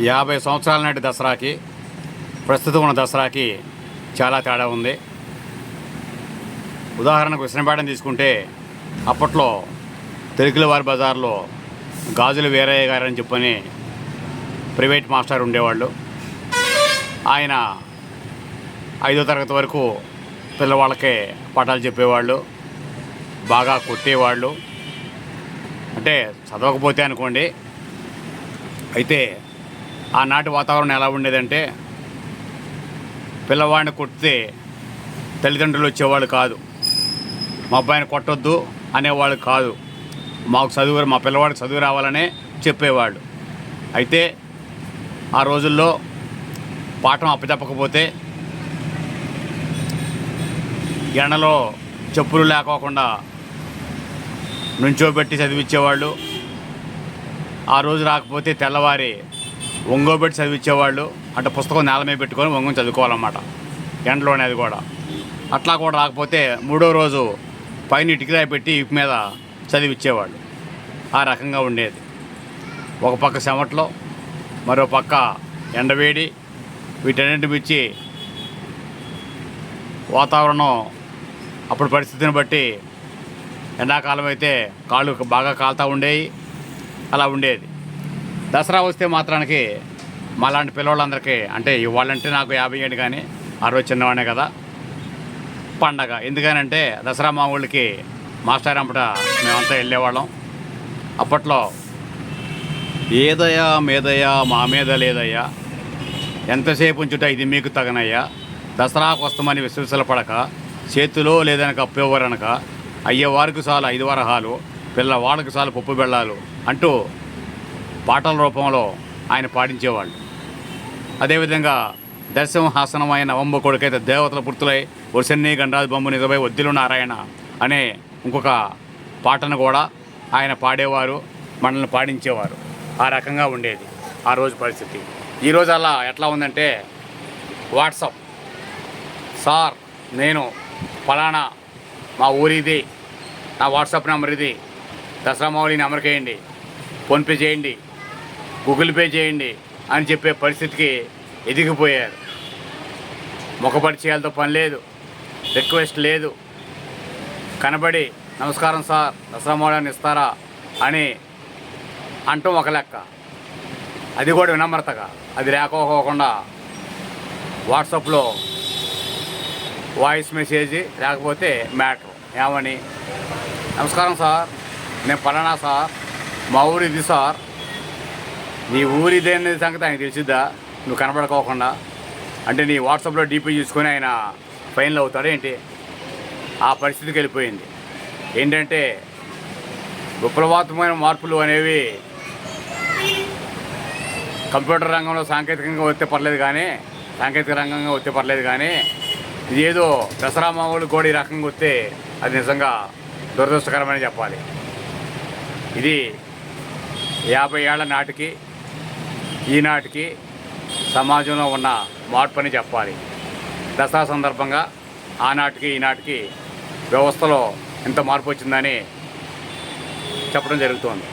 యాభై సంవత్సరాల నాటి దసరాకి ప్రస్తుతం ఉన్న దసరాకి చాలా తేడా ఉంది. ఉదాహరణకు విసనపేటను తీసుకుంటే అప్పట్లో తెలుగుల వారి బజార్లో గాజులు వీరయ్య గారు అని చెప్పని ప్రైవేట్ మాస్టర్ ఉండేవాళ్ళు. ఆయన ఐదో తరగతి వరకు పిల్లవాళ్ళకే పాఠాలు చెప్పేవాళ్ళు బాగా కొట్టేవాళ్ళు. అంటే చదవకపోతే అనుకోండి అయితే ఆనాటి వాతావరణం ఎలా ఉండేదంటే పిల్లవాడిని కొడితే తల్లిదండ్రులు వచ్చేవాళ్ళు కాదు. మా అబ్బాయిని కొట్టొద్దు అనేవాళ్ళు కాదు. మాకు చదువు మా పిల్లవాడికి చదువు రావాలనే చెప్పేవాళ్ళు. అయితే ఆ రోజుల్లో పాఠం అప్పచెప్పకపోతే ఎండలో చెప్పులు లేకోకుండా నుంచోబెట్టి చదివించేవాళ్ళు ఆ రోజు రాకపోతే తెల్లవారి ఒంగోబెట్టి చదివించేవాళ్ళు అంటే పుస్తకం నేల మీద పెట్టుకొని ఒంగొని చదువుకోవాలన్నమాట. ఎండలోనే అది కూడా. అట్లా కూడా రాకపోతే మూడో రోజు పైన ఇటుకరాయి పెట్టి ఇప్పు మీద చదివిచ్చేవాళ్ళు. ఆ రకంగా ఉండేది. ఒక పక్క చెమట్లో మరో పక్క ఎండవేడి వీటన్నింటి మించి వాతావరణం అప్పుడు పరిస్థితిని బట్టి ఎండాకాలం అయితే కాళ్ళు బాగా కాలుతూ ఉండేవి అలా ఉండేది. దసరా వస్తే మాత్రానికి మాలాంటి పిల్లవాళ్ళందరికీ అంటే ఇవాళంటే నాకు యాభై ఏడు కానీ ఆ రోజు చిన్నవాడే కదా పండగ. ఎందుకనంటే దసరా మా ఊళ్ళకి మాస్టర్ అంపట మేమంతా వెళ్ళేవాళ్ళం. అప్పట్లో ఏదయ్యా మేదయ్యా మా మీద లేదయ్యా ఎంతసేపు ఉంచుట ఇది మీకు తగనయ్యా దసరాకు వస్తామని విశ్వసల పడక చేతిలో లేదనక అప్పేవారనక అయ్యేవారికి చాలు ఐదు వరహాలు పిల్లవాళ్ళకి చాలు పప్పు బెళ్ళాలు అంటూ పాటల రూపంలో ఆయన పాటించేవాళ్ళు అదేవిధంగా దర్శనహాసనమైన నవంబ కొడుకైతే దేవతల పుర్తులై వరుసన్ని గణరాజు బొమ్మ నిజమై వద్దులు నారాయణ అనే ఇంకొక పాటను కూడా ఆయన పాడేవారు మనల్ని పాడించేవారు. ఆ రకంగా ఉండేది ఆ రోజు పరిస్థితి. ఈరోజు అలా ఎట్లా ఉందంటే వాట్సాప్. సార్ నేను ఫలానా మా ఊరిది నా వాట్సాప్ నెంబర్ ఇది దసరా మౌళిని అమరికేయండి ఫోన్పే చేయండి గూగుల్ పే చేయండి అని చెప్పే పరిస్థితికి ఎదిగిపోయారు. ముఖపరిచయాలతో పని లేదు రిక్వెస్ట్ లేదు. కనబడి నమస్కారం సార్ దసరా మౌళాన్ని ఇస్తారా అని అంటూ ఒక లెక్క. అది కూడా వినమ్రతగా. అది లేకపోకుండా వాట్సాప్లో వాయిస్ మెసేజ్ లేకపోతే మ్యాటర్. ఏమని? నమస్కారం సార్ నేను పలానా సార్ మా ఊరు ఇది సార్. నీ ఊరిదే అనేది సంగతి ఆయన తెలిసిద్దా? నువ్వు కనబడుకోకుండా. అంటే నీ వాట్సాప్లో డీపీ చూసుకొని ఆయన ఫైన్లు అవుతాడు ఏంటి? ఆ పరిస్థితికి వెళ్ళిపోయింది. ఏంటంటే విప్లవాత్మకమైన మార్పులు అనేవి కంప్యూటర్ రంగంలో సాంకేతికంగా వస్తే పర్లేదు కానీ సాంకేతిక రంగంగా వస్తే పర్లేదు కానీ ఇదేదో ఏదో దసరా మామూలు కూడా ఈ రకంగా వస్తే అది నిజంగా దురదృష్టకరమని చెప్పాలి. ఇది యాభై ఏళ్ళ నాటికి ఈనాటికి సమాజంలో ఉన్న మార్పు అని చెప్పాలి. దసరా సందర్భంగా ఆనాటికి ఈనాటికి వ్యవస్థలో ఎంత మార్పు వచ్చిందని చెప్పడం జరుగుతోంది.